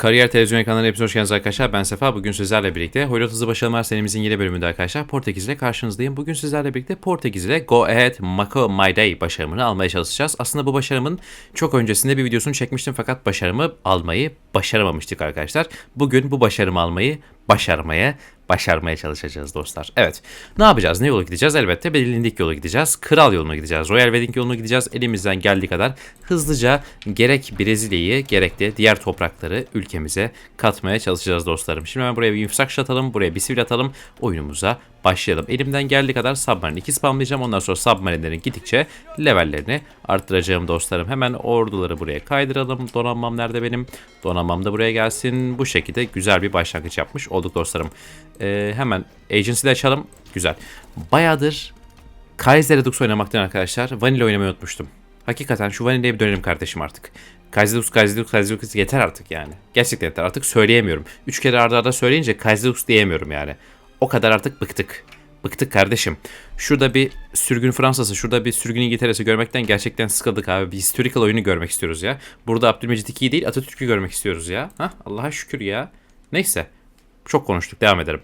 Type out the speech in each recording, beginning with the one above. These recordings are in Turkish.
Kariyer Televizyon ekranlarına hepiniz hoş geldiniz arkadaşlar. Ben Sefa. Bugün sizlerle birlikte Hoylot Hızlı Başarılar serimizin yeni bölümünde arkadaşlar Portekiz ile karşınızdayım. Bugün sizlerle birlikte Portekiz ile Go Ahead Mako My Day başarımını almaya çalışacağız. Aslında bu başarımın çok öncesinde bir videosunu çekmiştim fakat başarımı almayı başaramamıştık arkadaşlar. Bugün bu başarımı almayı başarmaya başarmaya çalışacağız dostlar. Evet. Ne yapacağız? Ne yola gideceğiz? Elbette bilindik yola gideceğiz. Kral yoluna gideceğiz. Royal Wedding yoluna gideceğiz. Elimizden geldiği kadar hızlıca gerek Brezilya'yı gerek de diğer toprakları ülkemize katmaya çalışacağız dostlarım. Şimdi hemen buraya bir infrastructure atalım. Buraya bir sivil atalım. Oyunumuza başlayalım. Elimden geldiği kadar Submarine 2 spamlayacağım. Ondan sonra Submarine'lerin gittikçe levellerini arttıracağım dostlarım. Hemen orduları buraya kaydıralım. Donanmam nerede benim? Donanmam da buraya gelsin. Bu şekilde güzel bir başlangıç yapmış olduk dostlarım. Ee, hemen Agency'de açalım. Güzel. Bayağıdır Kaiser Redux oynamaktan arkadaşlar Vanilla oynamayı unutmuştum. Hakikaten şu Vanilla'ya bir dönelim kardeşim artık. Redux, Kaiser Redux yeter artık yani. Gerçekten yeter. Artık söyleyemiyorum. Üç kere arda arda söyleyince Redux diyemiyorum yani. O kadar artık bıktık. Bıktık kardeşim. Şurada bir sürgün Fransa'sı, şurada bir sürgün İngiltere'si görmekten gerçekten sıkıldık abi. Bir historical oyunu görmek istiyoruz ya. Burada Abdülmecit II değil Atatürk'ü görmek istiyoruz ya. Hah Allah'a şükür ya. Neyse. Çok konuştuk. Devam edelim.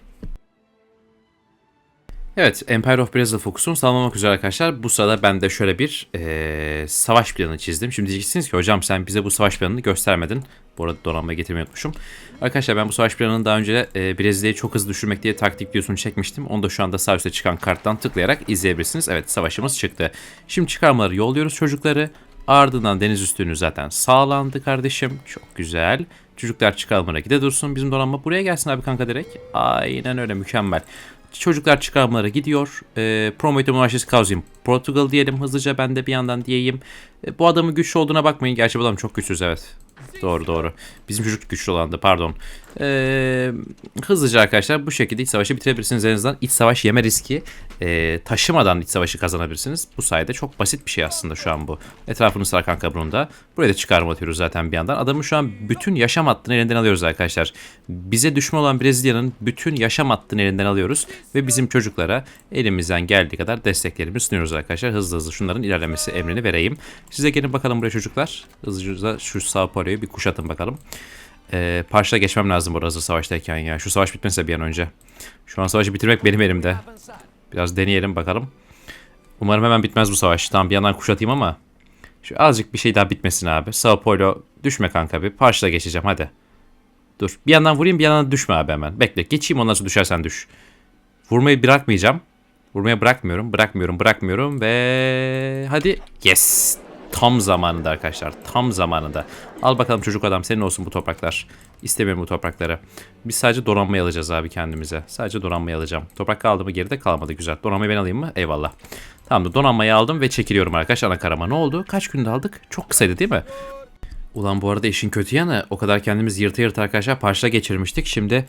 Evet, Empire of Brazil fokusunu sağlamak üzere arkadaşlar. Bu sırada ben de şöyle bir eee, savaş planı çizdim. Şimdi diyeceksiniz ki hocam sen bize bu savaş planını göstermedin. Bu arada donanmayı getirmeyi unutmuşum. Arkadaşlar ben bu savaş planını daha önce e, Brezilya'yı çok hızlı düşürmek diye taktik videosunu çekmiştim. Onu da şu anda sağ üstte çıkan karttan tıklayarak izleyebilirsiniz. Evet savaşımız çıktı. Şimdi çıkarmaları yolluyoruz çocukları. Ardından deniz üstünü zaten sağlandı kardeşim. Çok güzel. Çocuklar çıkarmalara gide dursun. Bizim donanma buraya gelsin abi kanka direkt. Aynen öyle mükemmel. Çocuklar çıkarmalara gidiyor. E, Prometeo Üniversitesi Kauzim Portugal diyelim hızlıca ben de bir yandan diyeyim. E, bu adamın güçlü olduğuna bakmayın. Gerçi bu adam çok güçsüz evet. Doğru doğru. Bizim çocuk güçlü olandı pardon. Ee, hızlıca arkadaşlar bu şekilde iç savaşı bitirebilirsiniz. En azından iç savaş yeme riski e, taşımadan iç savaşı kazanabilirsiniz. Bu sayede çok basit bir şey aslında şu an bu. Etrafını sarar kanka. Buraya da çıkarma atıyoruz zaten bir yandan. Adamın şu an bütün yaşam hattını elinden alıyoruz arkadaşlar. Bize düşman olan Brezilya'nın bütün yaşam hattını elinden alıyoruz. Ve bizim çocuklara elimizden geldiği kadar desteklerimizi sunuyoruz arkadaşlar. Hızlı hızlı şunların ilerlemesi emrini vereyim. Size gelin bakalım buraya çocuklar. Hızlıca şu Sao Paulo'yu bir kuşatın bakalım. Ee, Parşa'da geçmem lazım bu hazır savaştayken ya. Şu savaş bitmese bir an önce. Şu an savaşı bitirmek benim elimde. Biraz deneyelim bakalım. Umarım hemen bitmez bu savaş. Tamam bir yandan kuşatayım ama. Şu azıcık bir şey daha bitmesin abi. Sao Paulo düşme kanka bir. Parşa'da geçeceğim hadi. Dur. Bir yandan vurayım bir yandan düşme abi hemen. Bekle. Geçeyim ondan sonra düşersen düş. Vurmayı bırakmayacağım. Vurmaya bırakmıyorum. Bırakmıyorum. Bırakmıyorum. Ve hadi. Yes. Tam zamanında arkadaşlar. Tam zamanında. Al bakalım çocuk adam senin olsun bu topraklar. İstemiyorum bu toprakları. Biz sadece donanmayı alacağız abi kendimize. Sadece donanmayı alacağım. Toprak kaldı mı geride kalmadı güzel. Donanmayı ben alayım mı? Eyvallah. Tamam da donanmayı aldım ve çekiliyorum arkadaşlar anakarama. Ne oldu? Kaç günde aldık? Çok kısaydı değil mi? Ulan bu arada işin kötü yanı o kadar kendimiz yırtı yırtı arkadaşlar parça geçirmiştik. Şimdi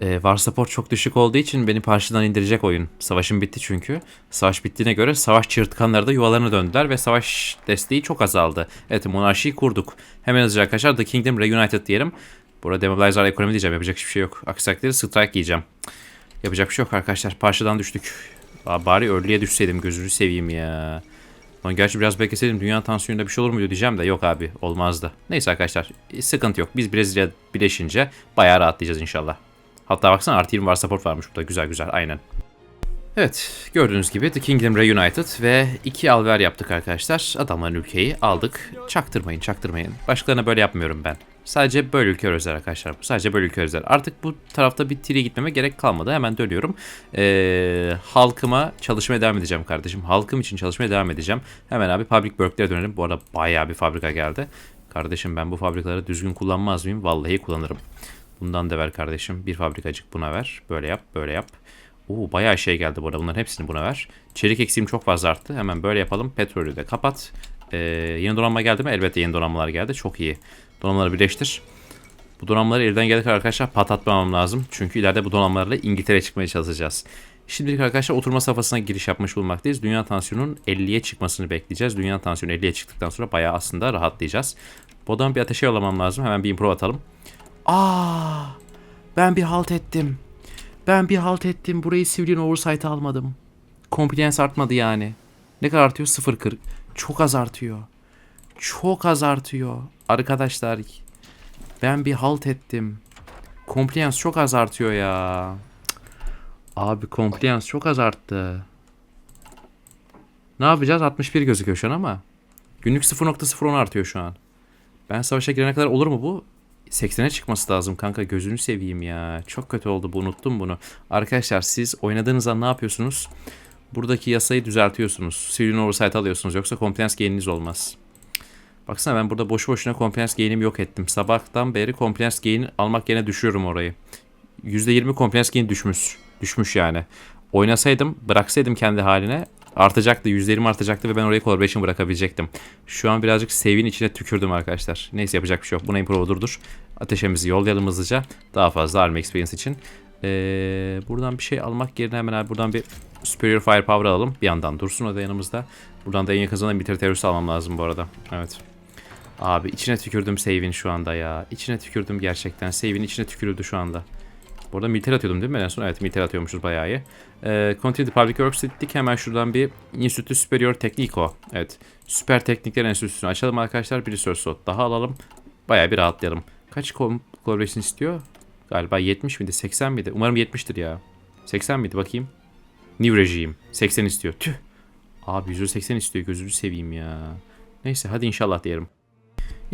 e, var support çok düşük olduğu için beni parçadan indirecek oyun. Savaşım bitti çünkü. Savaş bittiğine göre savaş çığırtkanları da yuvalarına döndüler ve savaş desteği çok azaldı. Evet monarşiyi kurduk. Hemen hızlıca arkadaşlar The Kingdom Reunited diyelim. Burada Demobilizer ekonomi diyeceğim. Yapacak hiçbir şey yok. Aksi takdirde strike yiyeceğim. Yapacak bir şey yok arkadaşlar. Parçadan düştük. Aa, bari early'e düşseydim gözünü seveyim ya. Lan gerçi biraz bekleseydim dünya tansiyonunda bir şey olur muydu diyeceğim de yok abi olmazdı. Neyse arkadaşlar sıkıntı yok. Biz Brezilya birleşince bayağı rahatlayacağız inşallah. Hatta baksana artı 20 var support varmış burada güzel güzel aynen. Evet gördüğünüz gibi The Kingdom Reunited ve iki alver yaptık arkadaşlar. Adamların ülkeyi aldık. Çaktırmayın çaktırmayın. Başkalarına böyle yapmıyorum ben. Sadece böyle ülke özel arkadaşlar. Sadece böyle ülke özel. Artık bu tarafta bir tire gitmeme gerek kalmadı. Hemen dönüyorum. Ee, halkıma çalışmaya devam edeceğim kardeşim. Halkım için çalışmaya devam edeceğim. Hemen abi public work'lere dönelim. Bu arada bayağı bir fabrika geldi. Kardeşim ben bu fabrikaları düzgün kullanmaz mıyım? Vallahi kullanırım. Bundan da ver kardeşim. Bir fabrikacık buna ver. Böyle yap, böyle yap. Oo bayağı şey geldi bu arada. Bunların hepsini buna ver. Çelik eksiğim çok fazla arttı. Hemen böyle yapalım. Petrolü de kapat. Ee, yeni donanma geldi mi? Elbette yeni donanmalar geldi. Çok iyi. Donanmaları birleştir. Bu donanmaları elden geldik arkadaşlar patlatmamam lazım. Çünkü ileride bu donanmalarla İngiltere'ye çıkmaya çalışacağız. Şimdilik arkadaşlar oturma safhasına giriş yapmış bulunmaktayız. Dünya tansiyonunun 50'ye çıkmasını bekleyeceğiz. Dünya tansiyonu 50'ye çıktıktan sonra bayağı aslında rahatlayacağız. Adamı bir ateşe yollamam lazım. Hemen bir improv atalım. Aa! Ben bir halt ettim. Ben bir halt ettim. Burayı Civilian Oversight'a almadım. Compliance artmadı yani. Ne kadar artıyor? 0.40. Çok az artıyor. Çok az artıyor. Arkadaşlar Ben bir halt ettim. Compliance çok az artıyor ya. Abi compliance çok az arttı. Ne yapacağız? 61 gözüküyor şu an ama. Günlük 0.01 artıyor şu an. Ben savaşa girene kadar olur mu bu? 80'e çıkması lazım kanka gözünü seveyim ya. Çok kötü oldu bu unuttum bunu. Arkadaşlar siz oynadığınız an ne yapıyorsunuz? Buradaki yasayı düzeltiyorsunuz. Civilian Oversight alıyorsunuz yoksa compliance gain'iniz olmaz. Baksana ben burada boşu boşuna compliance gain'imi yok ettim. Sabahtan beri compliance gain almak yerine düşüyorum orayı. %20 compliance gain düşmüş. Düşmüş yani. Oynasaydım, bıraksaydım kendi haline artacaktı. %20 artacaktı ve ben orayı collaboration bırakabilecektim. Şu an birazcık save'in içine tükürdüm arkadaşlar. Neyse yapacak bir şey yok. Buna improve durdur. Ateşemizi yollayalım hızlıca. Daha fazla army experience için. Ee, buradan bir şey almak yerine hemen abi buradan bir superior firepower alalım. Bir yandan dursun o da yanımızda. Buradan da en yakın zamanda military terörist almam lazım bu arada. Evet. Abi içine tükürdüm save'in şu anda ya. İçine tükürdüm gerçekten. Save'in içine tükürüldü şu anda. Bu arada atıyordum değil mi? En son evet militer atıyormuşuz bayağı iyi. Ee, Continue Public Works dedik. Hemen şuradan bir Institut Superior Tekniko. Evet. Süper Teknikler Enstitüsü'nü açalım arkadaşlar. Bir research slot daha alalım. Bayağı bir rahatlayalım. Kaç collaboration istiyor? Galiba 70 miydi? 80 miydi? Umarım 70'tir ya. 80 miydi? Bakayım. New Regime. 80 istiyor. Tüh. Abi 180 istiyor. Gözünü seveyim ya. Neyse hadi inşallah diyelim.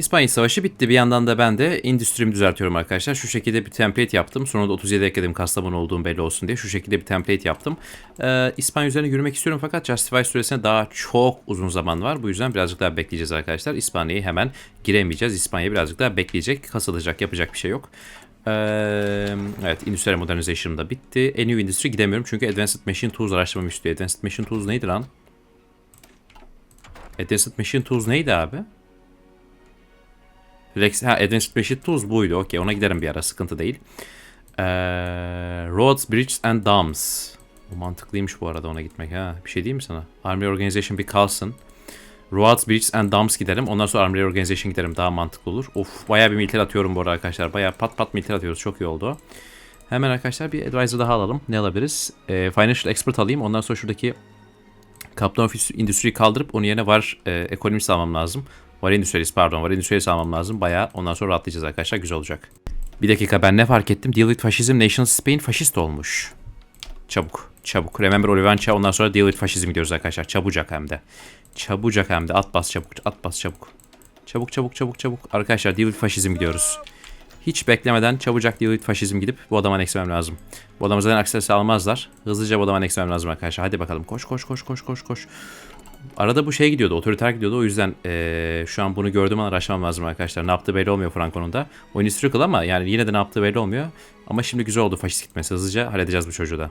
İspanya Savaşı bitti. Bir yandan da ben de endüstrimi düzeltiyorum arkadaşlar. Şu şekilde bir template yaptım. Sonra da 37 ekledim Kastamonu olduğum belli olsun diye. Şu şekilde bir template yaptım. Ee, İspanya üzerine yürümek istiyorum fakat Justify süresine daha çok uzun zaman var. Bu yüzden birazcık daha bekleyeceğiz arkadaşlar. İspanya'yı hemen giremeyeceğiz. İspanya birazcık daha bekleyecek. Kasılacak. Yapacak bir şey yok. Ee, evet Industrial Modernization da bitti. En new Industry gidemiyorum çünkü Advanced Machine Tools araştırmamı istiyor. Advanced Machine Tools neydi lan? Advanced Machine Tools neydi abi? Rex, ha Advanced Machine Tools buydu. Okey ona giderim bir ara sıkıntı değil. Ee, roads, Bridges and Dams. Bu mantıklıymış bu arada ona gitmek ha. Bir şey diyeyim mi sana? Army Organization bir kalsın. Roads, Bridges and Dams giderim. Ondan sonra Army Organization giderim. Daha mantıklı olur. Of bayağı bir militer atıyorum bu arada arkadaşlar. Bayağı pat pat militer atıyoruz. Çok iyi oldu. Hemen arkadaşlar bir advisor daha alalım. Ne alabiliriz? Ee, Financial Expert alayım. Ondan sonra şuradaki Kaptan Ofis Indüstriyi kaldırıp onun yerine var e, ekonomist almam lazım. Var Endüstriyalist pardon var Endüstriyalist almam lazım. Bayağı ondan sonra rahatlayacağız arkadaşlar. Güzel olacak. Bir dakika ben ne fark ettim? Deal with Fascism National Spain faşist olmuş. Çabuk. Çabuk. Remember Olivença ondan sonra Deal with Fascism gidiyoruz arkadaşlar. Çabucak hem de. Çabucak hem de. At bas çabuk. At bas çabuk. Çabuk çabuk çabuk çabuk. Arkadaşlar Deal with Fascism gidiyoruz. Hiç beklemeden çabucak Deal with Fascism gidip bu adama eksemem lazım. Bu adamı zaten aksesi almazlar. Hızlıca bu adama eksemem lazım arkadaşlar. Hadi bakalım. Koş koş koş koş koş koş. Arada bu şey gidiyordu, otoriter gidiyordu. O yüzden eee, şu an bunu gördüğüm an araştırmam lazım arkadaşlar. Ne yaptığı belli olmuyor Franco'nun da. Oyun historical ama yani yine de ne yaptığı belli olmuyor. Ama şimdi güzel oldu faşist gitmesi. Hızlıca halledeceğiz bu çocuğu da.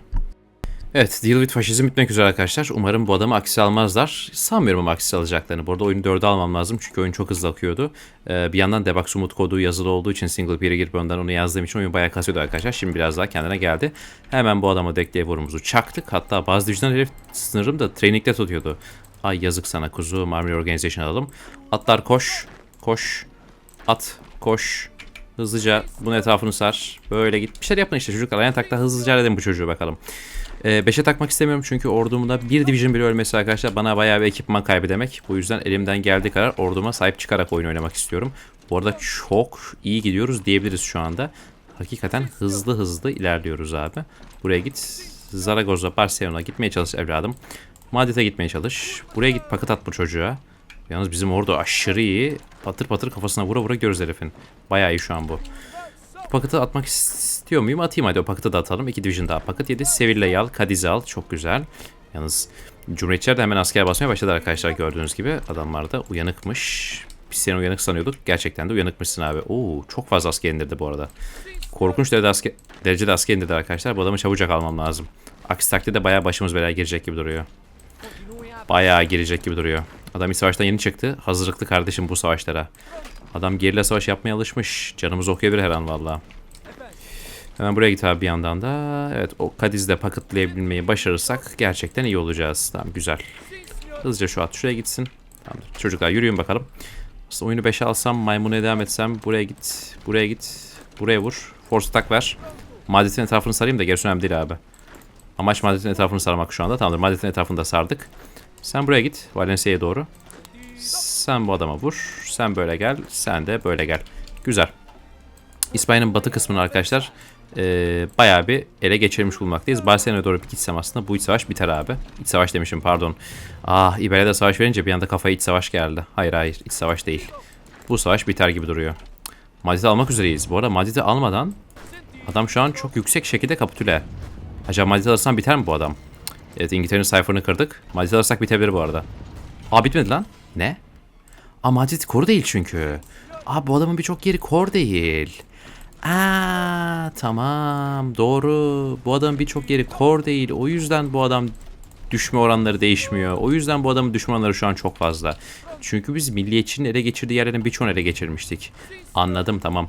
Evet, Deal with Fascism bitmek üzere arkadaşlar. Umarım bu adamı aksi almazlar. Sanmıyorum ama aksi alacaklarını. Bu arada oyunu 4'e almam lazım çünkü oyun çok hızlı akıyordu. Ee, bir yandan debug sumut kodu yazılı olduğu için single player girip önden onu yazdığım için oyun bayağı kasıyordu arkadaşlar. Şimdi biraz daha kendine geldi. Hemen bu adama dekleye vurumuzu çaktık. Hatta bazı dijital herif sınırım da training'de tutuyordu. Ay yazık sana kuzu. Army Organization alalım. Atlar koş. Koş. At. Koş. Hızlıca bunun etrafını sar. Böyle git. Bir şeyler yapın işte çocuklar. Ayağın takla hızlıca halledin bu çocuğu bakalım. 5'e takmak istemiyorum çünkü ordumda bir division biri ölmesi arkadaşlar bana bayağı bir ekipman kaybı demek. Bu yüzden elimden geldiği kadar orduma sahip çıkarak oyun oynamak istiyorum. Bu arada çok iyi gidiyoruz diyebiliriz şu anda. Hakikaten hızlı hızlı ilerliyoruz abi. Buraya git. Zaragoza, Barcelona gitmeye çalış evladım. Madrid'e gitmeye çalış. Buraya git paket at bu çocuğa. Yalnız bizim ordu aşırı iyi. Patır patır kafasına vura vura görürüz herifin. Bayağı iyi şu an bu. Bu paketi atmak istiyor muyum? Atayım hadi o paketi de atalım. İki division daha paket yedi. Sevilla'yı al. Cadiz'i al. Çok güzel. Yalnız Cumhuriyetçiler de hemen asker basmaya başladı arkadaşlar gördüğünüz gibi. Adamlar da uyanıkmış. Biz seni uyanık sanıyorduk. Gerçekten de uyanıkmışsın abi. Oo çok fazla asker indirdi bu arada. Korkunç derecede asker, derecede asker indirdi arkadaşlar. Bu adamı çabucak almam lazım. Aksi takdirde bayağı başımız belaya girecek gibi duruyor. Bayağı girecek gibi duruyor. Adam bir savaştan yeni çıktı. Hazırlıklı kardeşim bu savaşlara. Adam gerilla savaş yapmaya alışmış. Canımız okuyabilir her an valla. Hemen buraya git abi bir yandan da. Evet o Kadiz'de paketleyebilmeyi başarırsak gerçekten iyi olacağız. Tamam güzel. Hızlıca şu at şuraya gitsin. Tamamdır. Çocuklar yürüyün bakalım. Aslında oyunu 5'e alsam maymuna devam etsem buraya git. Buraya git. Buraya vur. Force attack ver. Madrid'in etrafını sarayım da gerisi önemli değil abi. Amaç Madrid'in etrafını sarmak şu anda. Tamamdır Madrid'in etrafını da sardık. Sen buraya git. Valencia'ya doğru. Sen bu adama vur. Sen böyle gel. Sen de böyle gel. Güzel. İspanya'nın batı kısmını arkadaşlar e, bayağı bir ele geçirmiş bulunmaktayız. Barcelona'ya doğru bir gitsem aslında bu iç savaş biter abi. İç savaş demişim pardon. Ah İberya'da savaş verince bir anda kafaya iç savaş geldi. Hayır hayır iç savaş değil. Bu savaş biter gibi duruyor. Madrid'i almak üzereyiz. Bu arada Madrid'i almadan adam şu an çok yüksek şekilde kapitüle. Acaba Madrid'i alırsam biter mi bu adam? Evet İngiltere'nin sayfasını kırdık. Madrid'i alırsak bitebilir bu arada. Aa bitmedi lan. Ne? Aa Madrid koru değil çünkü. Aa bu adamın birçok yeri kor değil. Aa tamam doğru. Bu adamın birçok yeri kor değil. O yüzden bu adam düşme oranları değişmiyor. O yüzden bu adamın düşme oranları şu an çok fazla. Çünkü biz milliyetçinin ele geçirdiği yerlerin birçoğunu ele geçirmiştik. Anladım tamam.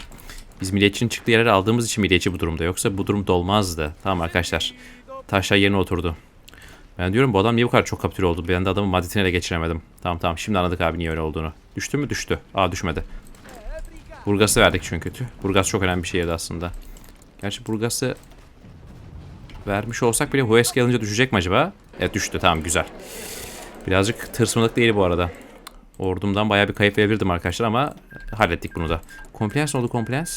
Biz milliyetçinin çıktığı yerleri aldığımız için milliyetçi bu durumda. Yoksa bu durumda olmazdı. Tamam arkadaşlar. Taşlar yerine oturdu. Ben diyorum bu adam niye bu kadar çok kapitüle oldu? Ben de adamın Madrid'ini ele geçiremedim. Tamam tamam şimdi anladık abi niye öyle olduğunu. Düştü mü? Düştü. Aa düşmedi. Burgas'ı verdik çünkü. Burgas çok önemli bir şehirdi aslında. Gerçi Burgas'ı vermiş olsak bile Huesca alınca düşecek mi acaba? Evet düştü tamam güzel. Birazcık tırsmalık değil bu arada. Ordumdan bayağı bir kayıp verebilirdim arkadaşlar ama hallettik bunu da. Compliance oldu compliance.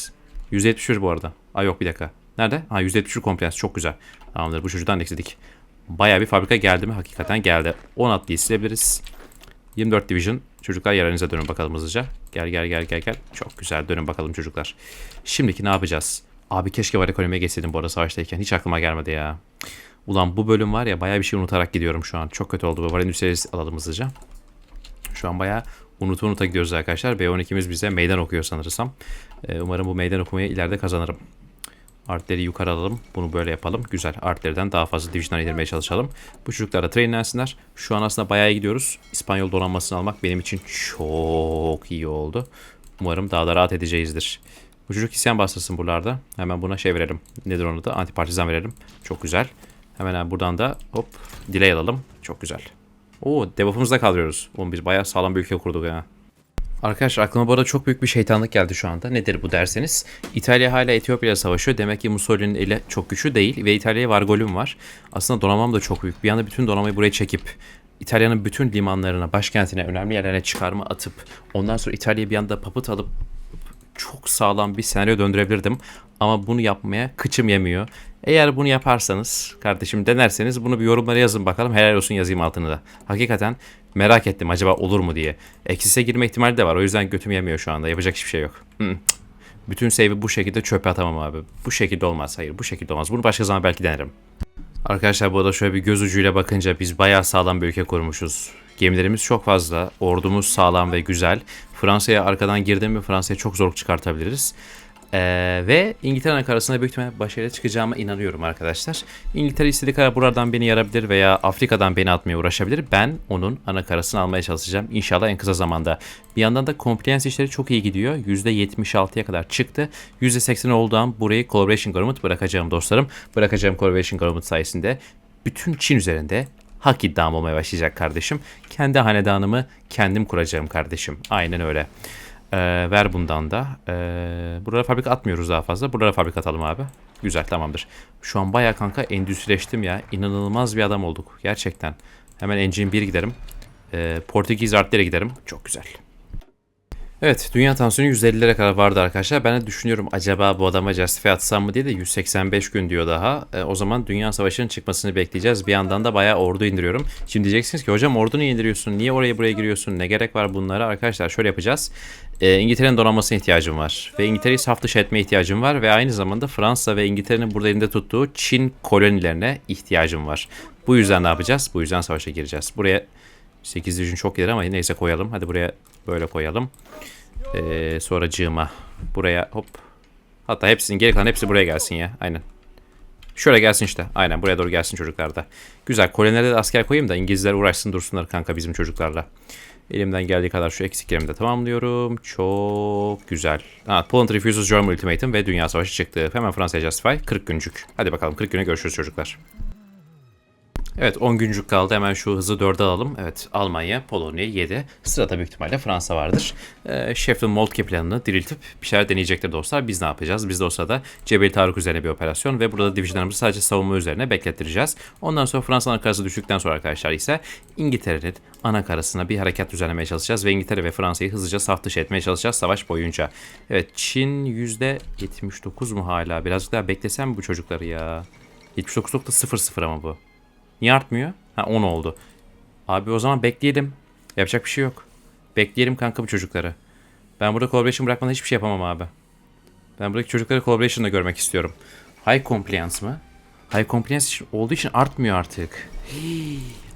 %71 bu arada. Aa yok bir dakika. Nerede? Ha %71 compliance çok güzel. Tamamdır bu çocuğu da Bayağı bir fabrika geldi mi? Hakikaten geldi. 10 atlıyı silebiliriz. 24 Division. Çocuklar yerlerinize dönün bakalım hızlıca. Gel gel gel gel gel. Çok güzel dönün bakalım çocuklar. Şimdiki ne yapacağız? Abi keşke var ekonomiye geçseydim bu arada savaştayken. Hiç aklıma gelmedi ya. Ulan bu bölüm var ya bayağı bir şey unutarak gidiyorum şu an. Çok kötü oldu. Var endüstriyeliz alalım hızlıca. Şu an bayağı unuta unuta gidiyoruz arkadaşlar. B12'miz bize meydan okuyor sanırsam. Ee, umarım bu meydan okumayı ileride kazanırım. Artleri yukarı alalım. Bunu böyle yapalım. Güzel. Artlerden daha fazla division'a indirmeye çalışalım. Bu çocuklar da trainlensinler. Şu an aslında bayağı gidiyoruz. İspanyol donanmasını almak benim için çok iyi oldu. Umarım daha da rahat edeceğizdir. Bu çocuk isyan bastırsın buralarda. Hemen buna şey verelim. Nedir onu da? Antipartizan verelim. Çok güzel. Hemen buradan da hop delay alalım. Çok güzel. Oo debuff'ımızda kalıyoruz. Oğlum biz bayağı sağlam bir ülke kurduk ya. Arkadaşlar aklıma bu arada çok büyük bir şeytanlık geldi şu anda. Nedir bu derseniz? İtalya hala Etiyopya ile savaşıyor. Demek ki Mussolini'nin eli çok güçlü değil ve İtalya'ya Vargol'üm var. Aslında donanmam da çok büyük. Bir anda bütün donanmayı buraya çekip İtalya'nın bütün limanlarına, başkentine, önemli yerlerine çıkarma atıp ondan sonra İtalya'ya bir anda papıt alıp çok sağlam bir senaryo döndürebilirdim. Ama bunu yapmaya kıçım yemiyor. Eğer bunu yaparsanız, kardeşim denerseniz bunu bir yorumlara yazın bakalım. Helal olsun yazayım altını da. Hakikaten merak ettim acaba olur mu diye. Eksise girme ihtimali de var. O yüzden götüm yemiyor şu anda. Yapacak hiçbir şey yok. Hı. Bütün save'i bu şekilde çöpe atamam abi. Bu şekilde olmaz. Hayır bu şekilde olmaz. Bunu başka zaman belki denerim. Arkadaşlar bu arada şöyle bir göz ucuyla bakınca biz bayağı sağlam bir ülke kurmuşuz. Gemilerimiz çok fazla, ordumuz sağlam ve güzel. Fransa'ya arkadan girdim mi Fransa'ya çok zorluk çıkartabiliriz. Ee, ve İngiltere anakarasına büyük ihtimalle başarılı çıkacağıma inanıyorum arkadaşlar. İngiltere istediği kadar buradan beni yarabilir veya Afrika'dan beni atmaya uğraşabilir. Ben onun anakarasını almaya çalışacağım. İnşallah en kısa zamanda. Bir yandan da compliance işleri çok iyi gidiyor. %76'ya kadar çıktı. %80 olduğu an burayı Collaboration Government bırakacağım dostlarım. Bırakacağım Collaboration Government sayesinde bütün Çin üzerinde hak iddiam olmaya başlayacak kardeşim. Kendi hanedanımı kendim kuracağım kardeşim. Aynen öyle. Ee, ver bundan da. Ee, buralara fabrika atmıyoruz daha fazla. Buralara fabrika atalım abi. Güzel tamamdır. Şu an baya kanka endüstrileştim ya. İnanılmaz bir adam olduk. Gerçekten. Hemen Engine 1 giderim. Ee, Portekiz Artler'e giderim. Çok güzel. Evet dünya tansiyonu 150'lere kadar vardı arkadaşlar. Ben de düşünüyorum acaba bu adama Justify atsam mı diye de 185 gün diyor daha. E, o zaman dünya savaşının çıkmasını bekleyeceğiz. Bir yandan da bayağı ordu indiriyorum. Şimdi diyeceksiniz ki hocam ordu indiriyorsun? Niye oraya buraya giriyorsun? Ne gerek var bunlara? Arkadaşlar şöyle yapacağız. E, İngiltere'nin donanmasına ihtiyacım var. Ve İngiltere'yi saf dışı etmeye ihtiyacım var. Ve aynı zamanda Fransa ve İngiltere'nin burada elinde tuttuğu Çin kolonilerine ihtiyacım var. Bu yüzden ne yapacağız? Bu yüzden savaşa gireceğiz. Buraya 8 dijin çok gelir ama neyse koyalım. Hadi buraya böyle koyalım. Ee, sonra cığıma. Buraya hop. Hatta hepsinin geri kalan hepsi buraya gelsin ya. Aynen. Şöyle gelsin işte. Aynen buraya doğru gelsin çocuklar da. Güzel. Kolonilerde de asker koyayım da İngilizler uğraşsın dursunlar kanka bizim çocuklarla. Elimden geldiği kadar şu eksiklerimi de tamamlıyorum. Çok güzel. Ha, Poland refuses German ultimatum ve Dünya Savaşı çıktı. Hemen Fransa'ya justify. 40 güncük. Hadi bakalım 40 güne görüşürüz çocuklar. Evet 10 güncük kaldı. Hemen şu hızı 4'e alalım. Evet Almanya, Polonya 7. Sırada büyük ihtimalle Fransa vardır. Ee, Sheffield Moltke planını diriltip bir şeyler deneyecektir dostlar. Biz ne yapacağız? Biz de o sırada Cebel Tarık üzerine bir operasyon ve burada divisionlarımızı sadece savunma üzerine beklettireceğiz. Ondan sonra Fransa anakarası düştükten sonra arkadaşlar ise İngiltere'nin anakarasına bir hareket düzenlemeye çalışacağız ve İngiltere ve Fransa'yı hızlıca saf dışı etmeye çalışacağız savaş boyunca. Evet Çin %79 mu hala? Birazcık daha beklesem bu çocukları ya? 79.00 ama bu. Niye artmıyor? Ha 10 oldu. Abi o zaman bekleyelim. Yapacak bir şey yok. Bekleyelim kanka bu çocukları. Ben burada collaboration bırakmadan hiçbir şey yapamam abi. Ben buradaki çocukları collaboration'da görmek istiyorum. High compliance mı? High compliance için- olduğu için artmıyor artık.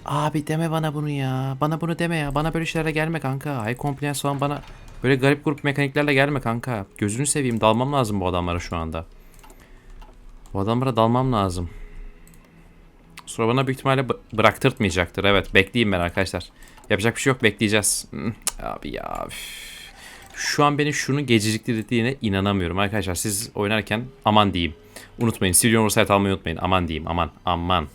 Abi deme bana bunu ya. Bana bunu deme ya. Bana böyle şeylerle gelme kanka. High compliance falan bana böyle garip grup mekaniklerle gelme kanka. Gözünü seveyim. Dalmam lazım bu adamlara şu anda. Bu adamlara dalmam lazım. Sonra bana büyük ihtimalle bı- bıraktırtmayacaktır. Evet bekleyeyim ben arkadaşlar. Yapacak bir şey yok bekleyeceğiz. Hmm, Abi ya. Şu an beni şunun geciktirdiğine inanamıyorum arkadaşlar. Siz oynarken aman diyeyim. Unutmayın. Silyon Orsayt almayı unutmayın. Aman diyeyim. Aman. Aman.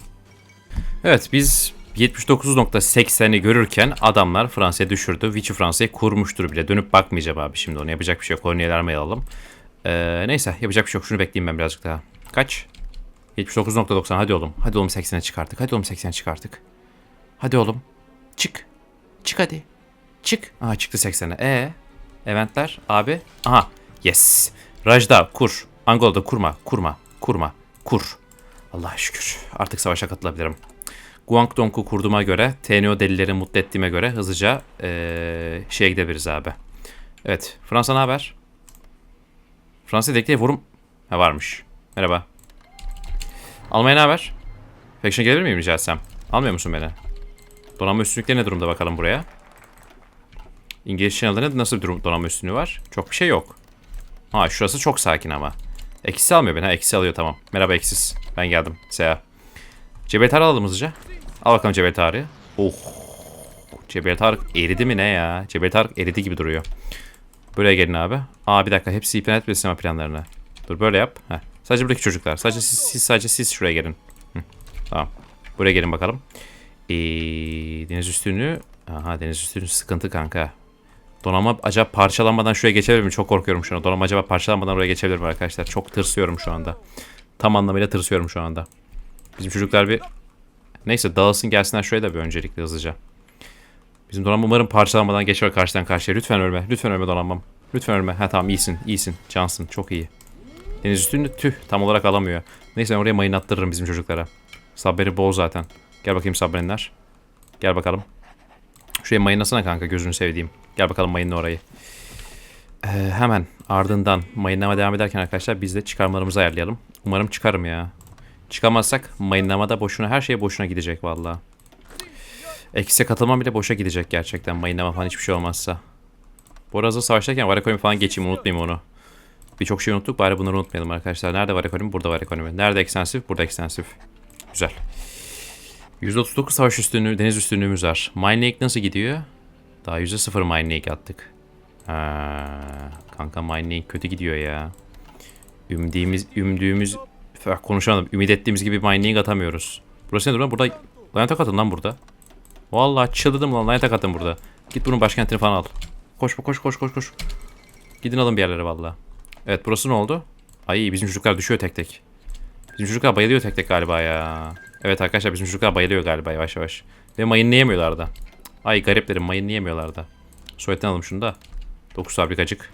Evet biz 79.80'i görürken adamlar Fransa'ya düşürdü. Vichy Fransa'yı kurmuştur bile. Dönüp bakmayacağım abi şimdi onu. Yapacak bir şey yok. Koloniyeler mi? Ee, neyse yapacak bir şey yok. Şunu bekleyeyim ben birazcık daha. Kaç? 79.90 hadi oğlum. Hadi oğlum 80'e çıkarttık. Hadi oğlum 80'e çıkarttık. Hadi oğlum. Çık. Çık hadi. Çık. Aha çıktı 80'e. E Eventler abi. Aha. Yes. Rajda kur. Angola'da kurma. Kurma. Kurma. Kur. Allah'a şükür. Artık savaşa katılabilirim. Guangdong'u kurduğuma göre, TNO delileri mutlu ettiğime göre hızlıca eee şeye gidebiliriz abi. Evet. Fransa ne haber? Fransa dekliğe vurum. Ha varmış. Merhaba. Almanya ne haber? Faction gelir miyim rica etsem? Almıyor musun beni? Donanma üstünlükleri ne durumda bakalım buraya? İngiliz Channel'da ne, nasıl bir durum, donanma üstünlüğü var? Çok bir şey yok. Ha şurası çok sakin ama. Eksi almıyor beni. Ha eksi alıyor tamam. Merhaba eksiz. Ben geldim. Seha. Cebel alalım hızlıca. Al bakalım Cebel Tarık'ı. Oh. Cebel eridi mi ne ya? Cebel eridi gibi duruyor. Buraya gelin abi. Aa bir dakika hepsi iptal etmesin ama planlarını. Dur böyle yap. Heh. Sadece buradaki çocuklar. Sadece siz, siz sadece siz şuraya gelin. Hı. Tamam. Buraya gelin bakalım. Ee, deniz üstünlüğü. Aha deniz üstünlüğü sıkıntı kanka. Donanma acaba parçalanmadan şuraya geçebilir mi? Çok korkuyorum şu an. Donanma acaba parçalanmadan oraya geçebilir mi arkadaşlar? Çok tırsıyorum şu anda. Tam anlamıyla tırsıyorum şu anda. Bizim çocuklar bir... Neyse dağılsın gelsinler şuraya da bir öncelikle hızlıca. Bizim donanma umarım parçalanmadan geçer karşıdan karşıya. Lütfen ölme. Lütfen ölme donanmam. Lütfen ölme. Ha tamam iyisin. iyisin. Cansın. Çok iyi. Deniz üstünde tüh tam olarak alamıyor. Neyse oraya mayın attırırım bizim çocuklara. Sabberi bol zaten. Gel bakayım sabrenler. Gel bakalım. Şuraya mayınlasana kanka gözünü sevdiğim. Gel bakalım mayınla orayı. Ee, hemen ardından mayınlama devam ederken arkadaşlar biz de çıkarmalarımızı ayarlayalım. Umarım çıkarım ya. Çıkamazsak mayınlamada boşuna her şey boşuna gidecek valla. Eksise katılmam bile boşa gidecek gerçekten mayınlama falan hiçbir şey olmazsa. Bu arada savaştayken var ekonomi falan geçeyim unutmayayım onu. Birçok şey unuttuk bari bunları unutmayalım arkadaşlar. Nerede var ekonomi? Burada var ekonomi. Nerede ekstensif? Burada ekstensif. Güzel. %39 savaş üstünlüğü, deniz üstünlüğümüz var. Mine Lake nasıl gidiyor? Daha %0 Mine Lake attık. Ha, kanka Mine Lake kötü gidiyor ya. Ümdüğümüz, ümdüğümüz, konuşamadım. Ümit ettiğimiz gibi Mine Lake atamıyoruz. Burası ne durum? Burada lanet atın lan burada. Vallahi çıldırdım lan lanet atın burada. Git bunun başkentini falan al. Koş koş koş koş koş. Gidin alın bir yerlere vallahi. Evet burası ne oldu? Ay bizim çocuklar düşüyor tek tek. Bizim çocuklar bayılıyor tek tek galiba ya. Evet arkadaşlar bizim çocuklar bayılıyor galiba yavaş yavaş. Ve mayınlayamıyorlar da. Ay gariplerim mayınlayamıyorlar da. Sovyetten alalım şunu da. 9 fabrikacık.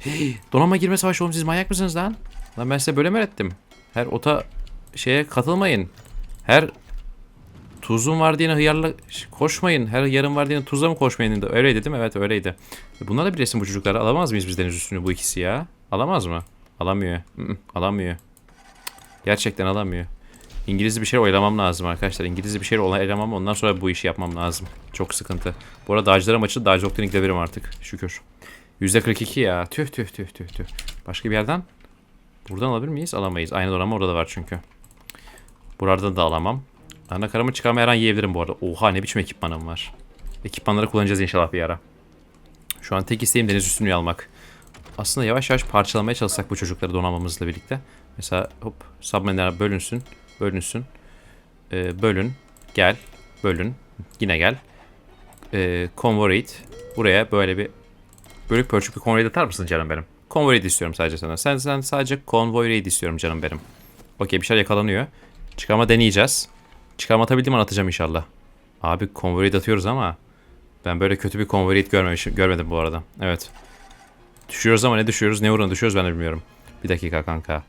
Hey, donanma girme savaşı oğlum siz manyak mısınız lan? Lan ben size böyle mi öğrettim? Her ota şeye katılmayın. Her tuzun var diye hıyarla koşmayın. Her yarım var diye tuzla mı koşmayın? Öyleydi değil mi? Evet öyleydi. Bunlar da bilesin bu çocuklar. Alamaz mıyız biz deniz üstünü bu ikisi ya? Alamaz mı? Alamıyor. Alamıyor. Gerçekten alamıyor. İngilizce bir şey oylamam lazım arkadaşlar. İngilizce bir şey oylamam ondan sonra bu işi yapmam lazım. Çok sıkıntı. Bu arada dağcılara maçı dağcı doktorine gidebilirim artık. Şükür. %42 ya. Tüh tüh tüh tüh tüh. Başka bir yerden? Buradan alabilir miyiz? Alamayız. Aynı donanma orada da var çünkü. Buradan da alamam. Ana karamı çıkarma her an yiyebilirim bu arada. Oha ne biçim ekipmanım var. Ekipmanları kullanacağız inşallah bir ara. Şu an tek isteğim deniz üstünlüğü almak. Aslında yavaş yavaş parçalamaya çalışsak bu çocukları donanmamızla birlikte. Mesela hop submarine'ler bölünsün. Bölünsün. Ee, bölün. Gel. Bölün. Yine gel. Ee, convert. Buraya böyle bir bölük pörçük bir convoy atar mısın canım benim? Convoy raid istiyorum sadece sana. Sen, sen sadece convoy raid istiyorum canım benim. Okey bir şeyler yakalanıyor. Çıkarma deneyeceğiz. Çıkarma atabildiğim an atacağım inşallah. Abi convoy raid atıyoruz ama ben böyle kötü bir convoy raid görmemişim, görmedim bu arada. Evet. Düşüyoruz ama ne düşüyoruz ne uğruna düşüyoruz ben de bilmiyorum. Bir dakika kanka.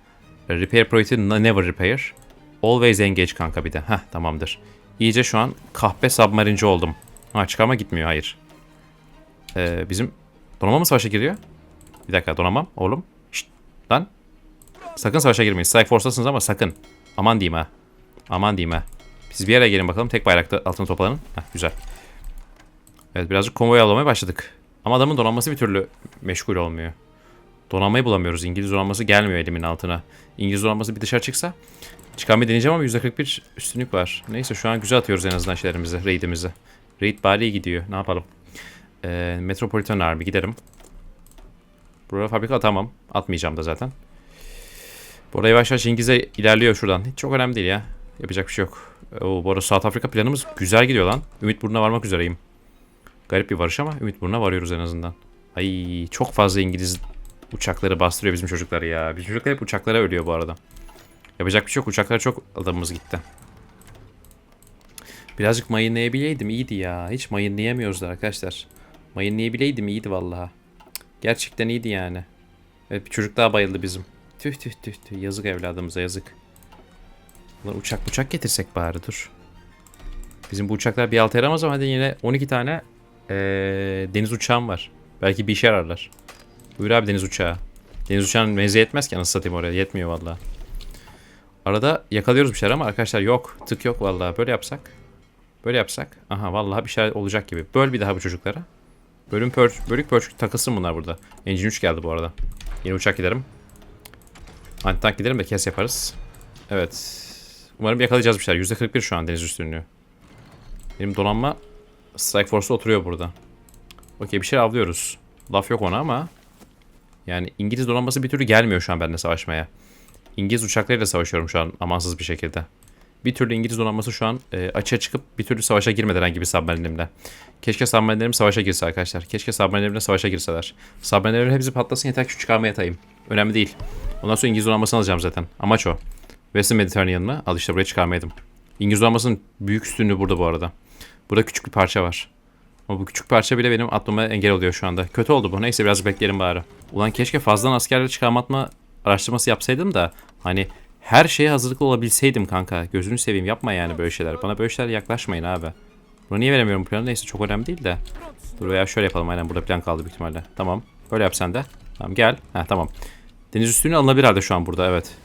Repair priority never repair. Always engage kanka bir de. Heh tamamdır. İyice şu an kahpe submarinci oldum. Ha çıkarma gitmiyor hayır. Ee, bizim donanma mı savaşa giriyor? Bir dakika donanmam oğlum. Şşt lan. Sakın savaşa girmeyin. Strike Force'tasınız ama sakın. Aman diyeyim ha. Aman diyeyim ha. Siz bir yere gelin bakalım. Tek bayrakta altını toplanın. Heh, güzel. Evet birazcık konvoy avlamaya başladık. Ama adamın donanması bir türlü meşgul olmuyor. Donanmayı bulamıyoruz. İngiliz donanması gelmiyor elimin altına. İngiliz donanması bir dışarı çıksa çıkarmayı deneyeceğim ama %41 üstünlük var. Neyse şu an güzel atıyoruz en azından şeylerimizi, raidimizi. Raid bari gidiyor. Ne yapalım? Ee, Metropolitan Army giderim. Buraya fabrika atamam. Atmayacağım da zaten. Bu arada yavaş yavaş İngilizce ilerliyor şuradan. Hiç çok önemli değil ya. Yapacak bir şey yok. Oo, bu arada South Afrika planımız güzel gidiyor lan. Ümit Burnu'na varmak üzereyim. Garip bir varış ama Ümit Burnu'na varıyoruz en azından. Ay çok fazla İngiliz uçakları bastırıyor bizim çocuklar ya. Bizim çocuklar hep uçaklara ölüyor bu arada. Yapacak bir şey yok. Uçaklara çok adamımız gitti. Birazcık mayınlayabileydim iyiydi ya. Hiç mayınlayamıyoruz da arkadaşlar. Mayınlayabileydim iyiydi vallahi. Gerçekten iyiydi yani. Evet bir çocuk daha bayıldı bizim. Tüh tüh tüh tüh. Yazık evladımıza yazık. Ulan uçak uçak getirsek bari dur. Bizim bu uçaklar bir altı yaramaz ama hadi yine 12 tane eee, deniz uçağım var. Belki bir işe yararlar. Buyur abi deniz uçağı. Deniz uçağının menzili yetmez ki anasını satayım oraya. Yetmiyor vallahi. Arada yakalıyoruz bir şeyler ama arkadaşlar yok. Tık yok vallahi. Böyle yapsak. Böyle yapsak. Aha vallahi bir şeyler olacak gibi. Böl bir daha bu çocuklara. Bölüm pör, bölük pörçük takılsın bunlar burada. Engine 3 geldi bu arada. Yeni uçak giderim. Antitank giderim de kes yaparız. Evet. Umarım yakalayacağız bir şeyler. %41 şu an deniz üstünlüğü. Benim donanma Strike Force'da oturuyor burada. Okey bir şey avlıyoruz. Laf yok ona ama yani İngiliz donanması bir türlü gelmiyor şu an benimle savaşmaya. İngiliz uçaklarıyla savaşıyorum şu an amansız bir şekilde. Bir türlü İngiliz donanması şu an e, açığa çıkıp bir türlü savaşa girmedi herhangi bir submarine'imle. Keşke submarine'lerim savaşa girse arkadaşlar. Keşke submarine'lerimle savaşa girseler. Submarine'lerin hepsi patlasın yeter ki şu çıkarmaya yatayım. Önemli değil. Ondan sonra İngiliz donanmasını alacağım zaten. Amaç o. Western Mediterranean'ı al işte buraya çıkarmaydım. İngiliz donanmasının büyük üstünlüğü burada bu arada. Burada küçük bir parça var. Ama bu küçük parça bile benim atmama engel oluyor şu anda. Kötü oldu bu. Neyse biraz bekleyelim bari. Ulan keşke fazladan askerleri çıkarmatma araştırması yapsaydım da hani her şeye hazırlıklı olabilseydim kanka. Gözünü seveyim yapma yani böyle şeyler. Bana böyle şeyler yaklaşmayın abi. Bunu niye veremiyorum planı? Neyse çok önemli değil de. Dur veya şöyle yapalım aynen burada plan kaldı büyük ihtimalle. Tamam. Böyle yap sen de. Tamam gel. Ha tamam. Deniz üstünlüğü alınabilir halde şu an burada evet.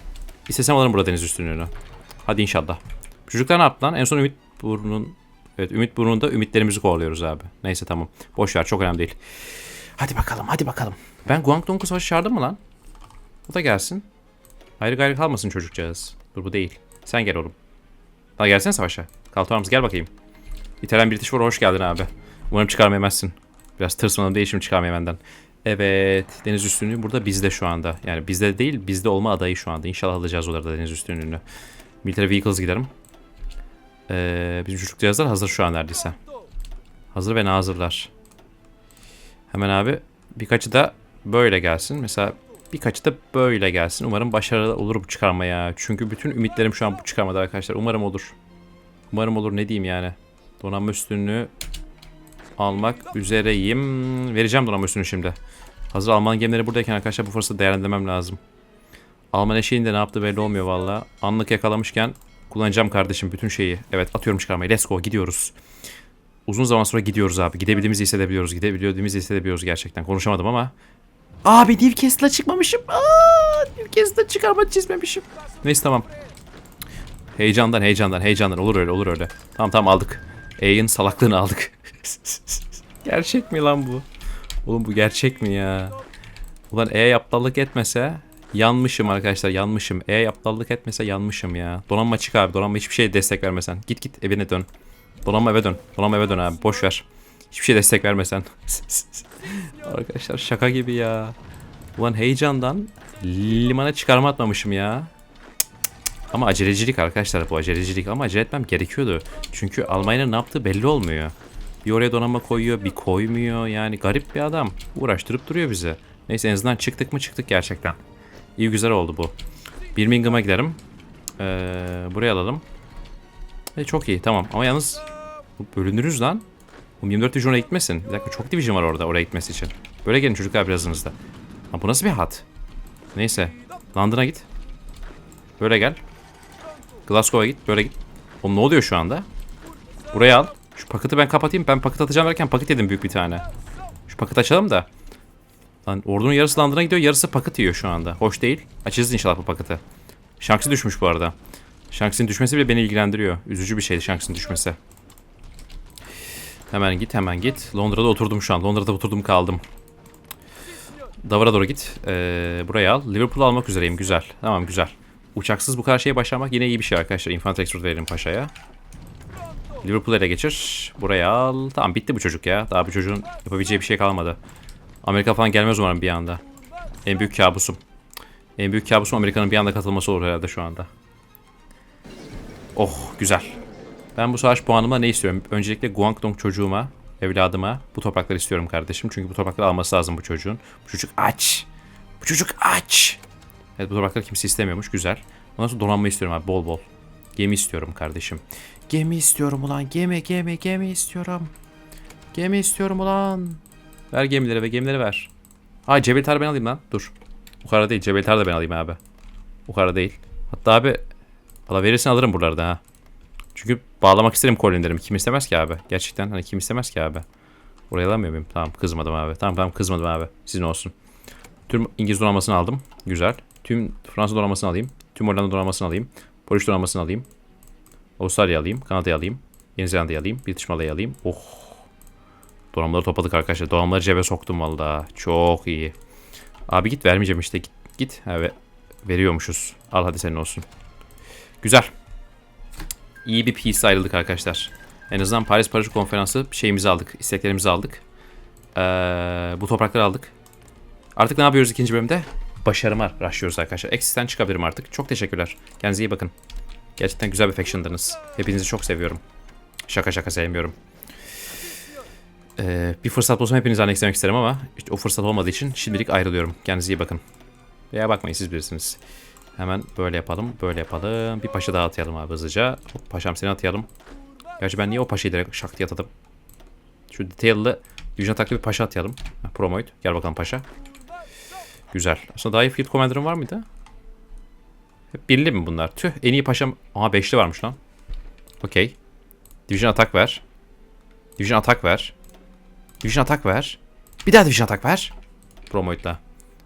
İstesem alırım burada deniz üstünlüğünü. Hadi inşallah. Çocuklar ne yaptı lan? En son Ümit Burnu'nun... Evet Ümit Burnu'nda ümitlerimizi kovalıyoruz abi. Neyse tamam. Boş ver çok önemli değil. Hadi bakalım hadi bakalım. Ben Guangdong'u savaşı çağırdım mı lan? O da gelsin. Ayrı gayrı kalmasın çocukcağız. Dur bu değil. Sen gel oğlum. Daha gelsene savaşa. Kaltorams gel bakayım. İtalyan British War hoş geldin abi. Umarım çıkarmayamazsın. Biraz tırsmanım değişim çıkarmaya benden. Evet. Deniz üstünlüğü burada bizde şu anda. Yani bizde değil bizde olma adayı şu anda. İnşallah alacağız onları da deniz üstünlüğünü. Military Vehicles giderim. Ee, bizim çocuk cihazlar hazır şu an neredeyse. Hazır ve nazırlar. Hemen abi birkaçı da böyle gelsin. Mesela birkaçı da böyle gelsin. Umarım başarılı olur bu çıkarmaya. Çünkü bütün ümitlerim şu an bu çıkarmada arkadaşlar. Umarım olur. Umarım olur ne diyeyim yani. Donanma üstünlüğü almak üzereyim. Vereceğim donanma şimdi. Hazır Alman gemileri buradayken arkadaşlar bu fırsatı değerlendirmem lazım. Alman eşeğin de ne yaptığı belli olmuyor valla. Anlık yakalamışken kullanacağım kardeşim bütün şeyi. Evet atıyorum çıkarmayı. Let's go gidiyoruz. Uzun zaman sonra gidiyoruz abi. Gidebildiğimizi hissedebiliyoruz. Gidebildiğimizi hissedebiliyoruz gerçekten. Konuşamadım ama. Abi Newcastle'a çıkmamışım. Aa, Newcastle'a çıkarma çizmemişim. Neyse tamam. Heyecandan heyecandan heyecandan olur öyle olur öyle. Tamam tamam aldık. E'nin salaklığını aldık. gerçek mi lan bu? Oğlum bu gerçek mi ya? Ulan E yaptallık etmese yanmışım arkadaşlar yanmışım. E yaptallık etmese yanmışım ya. Donanma çık abi donanma hiçbir şeye destek vermesen. Git git evine dön. Donanma eve dön. Donanma eve dön abi boş ver. Hiçbir şey destek vermesen. arkadaşlar şaka gibi ya. Ulan heyecandan limana çıkarma atmamışım ya. Ama acelecilik arkadaşlar bu acelecilik ama acele etmem gerekiyordu. Çünkü Almanya'nın ne yaptığı belli olmuyor. Bir oraya donanma koyuyor bir koymuyor yani garip bir adam. Uğraştırıp duruyor bize. Neyse en azından çıktık mı çıktık gerçekten. İyi güzel oldu bu. Birmingham'a giderim. Ee, buraya alalım. E, çok iyi tamam ama yalnız bölünürüz lan. Bu 24 division oraya gitmesin. Bir dakika çok division var orada oraya gitmesi için. Böyle gelin çocuklar biraz hızlı. Ha, bu nasıl bir hat? Neyse. London'a git. Böyle gel. Glasgow'a git. Böyle git. Oğlum ne oluyor şu anda? Buraya al. Şu paketi ben kapatayım. Ben paket atacağım derken paket yedim büyük bir tane. Şu paket açalım da. Lan ordunun yarısı London'a gidiyor. Yarısı paket yiyor şu anda. Hoş değil. Açacağız inşallah bu paketi. Şansı düşmüş bu arada. Şansın düşmesi bile beni ilgilendiriyor. Üzücü bir şeydi şansın düşmesi. Hemen git hemen git. Londra'da oturdum şu an. Londra'da oturdum kaldım. Davara doğru git. Ee, buraya al. Liverpool almak üzereyim. Güzel. Tamam güzel. Uçaksız bu kadar şeye başlamak yine iyi bir şey arkadaşlar. Infantry Export verelim paşaya. Liverpool'u ele geçir. Buraya al. Tamam bitti bu çocuk ya. Daha bu çocuğun yapabileceği bir şey kalmadı. Amerika falan gelmez umarım bir anda. En büyük kabusum. En büyük kabusum Amerika'nın bir anda katılması olur herhalde şu anda. Oh güzel. Ben bu savaş puanıma ne istiyorum? Öncelikle Guangdong çocuğuma, evladıma bu toprakları istiyorum kardeşim. Çünkü bu toprakları alması lazım bu çocuğun. Bu çocuk aç. Bu çocuk aç. Evet bu toprakları kimse istemiyormuş. Güzel. Ondan sonra donanma istiyorum abi bol bol. Gemi istiyorum kardeşim. Gemi istiyorum ulan. Gemi gemi gemi istiyorum. Gemi istiyorum ulan. Ver gemileri ve gemileri ver. Ha Cebel Tar'ı ben alayım lan. Dur. O kadar değil. Cebel Tar'ı da ben alayım abi. O kadar değil. Hatta abi Valla verirsen alırım buralarda ha. Çünkü bağlamak isterim kolonilerimi. Kim istemez ki abi? Gerçekten hani kim istemez ki abi? Oraya alamıyor muyum? Tamam kızmadım abi. Tamam tamam kızmadım abi. Sizin olsun. Tüm İngiliz donanmasını aldım. Güzel. Tüm Fransız donanmasını alayım. Tüm Hollanda donanmasını alayım. Polis donanmasını alayım. Avustralya alayım. Kanada'yı alayım. Yeni Zelanda'yı alayım. British Mala'yı alayım. Oh. Donanmaları topladık arkadaşlar. Donanmaları cebe soktum valla. Çok iyi. Abi git vermeyeceğim işte. Git. git. Evet. Veriyormuşuz. Al hadi senin olsun. Güzel. İyi bir peace ayrıldık arkadaşlar. En azından Paris Barış Konferansı şeyimizi aldık. isteklerimizi aldık. Ee, bu toprakları aldık. Artık ne yapıyoruz ikinci bölümde? Başarıma rushlıyoruz arkadaşlar. Exit'ten çıkabilirim artık. Çok teşekkürler. Kendinize iyi bakın. Gerçekten güzel bir faction'dınız. Hepinizi çok seviyorum. Şaka şaka sevmiyorum. Ee, bir fırsat bulsam hepinizi annexlemek isterim ama işte o fırsat olmadığı için şimdilik ayrılıyorum. Kendinize iyi bakın. Veya bakmayın siz bilirsiniz. Hemen böyle yapalım, böyle yapalım. Bir paşa daha atayalım abi hızlıca. Hop, paşam seni atayalım. Gerçi ben niye o paşayı direkt şak diye atadım? Şu detail'lı Division ataklı bir paşa atayalım. Promoid. Gel bakalım paşa. Güzel. Aslında daha iyi Field Commander'ım var mıydı? Hep birli mi bunlar? Tüh en iyi paşam... Aha beşli varmış lan. Okey. Division atak ver. Division atak ver. Division atak ver. Bir daha Division atak ver. Promoid'la.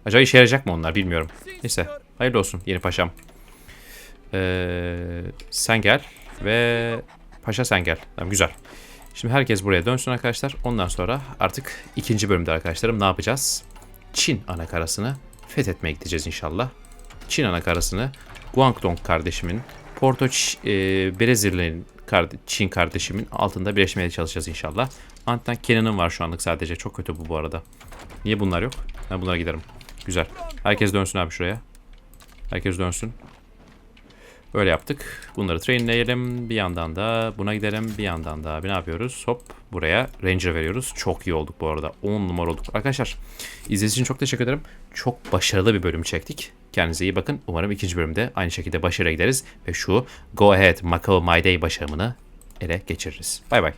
Acaba işe yarayacak mı onlar bilmiyorum. Neyse. Hayırlı olsun yeni paşam. Ee, sen gel ve paşa sen gel. Tamam güzel. Şimdi herkes buraya dönsün arkadaşlar. Ondan sonra artık ikinci bölümde arkadaşlarım ne yapacağız? Çin anakarasını fethetmeye gideceğiz inşallah. Çin anakarasını Guangdong kardeşimin, Porto Ç- e, Brezilya'nın Çin kardeşimin altında birleşmeye çalışacağız inşallah. Anten Kenan'ın var şu anlık sadece. Çok kötü bu bu arada. Niye bunlar yok? Ben bunlara giderim. Güzel. Herkes dönsün abi şuraya. Herkes dönsün. Öyle yaptık. Bunları trainleyelim. Bir yandan da buna gidelim. Bir yandan da abi ne yapıyoruz? Hop buraya Ranger veriyoruz. Çok iyi olduk bu arada. 10 numara olduk. Arkadaşlar izlediğiniz için çok teşekkür ederim. Çok başarılı bir bölüm çektik. Kendinize iyi bakın. Umarım ikinci bölümde aynı şekilde başarıya gideriz. Ve şu Go Ahead Macau My Day başarımını ele geçiririz. Bay bay.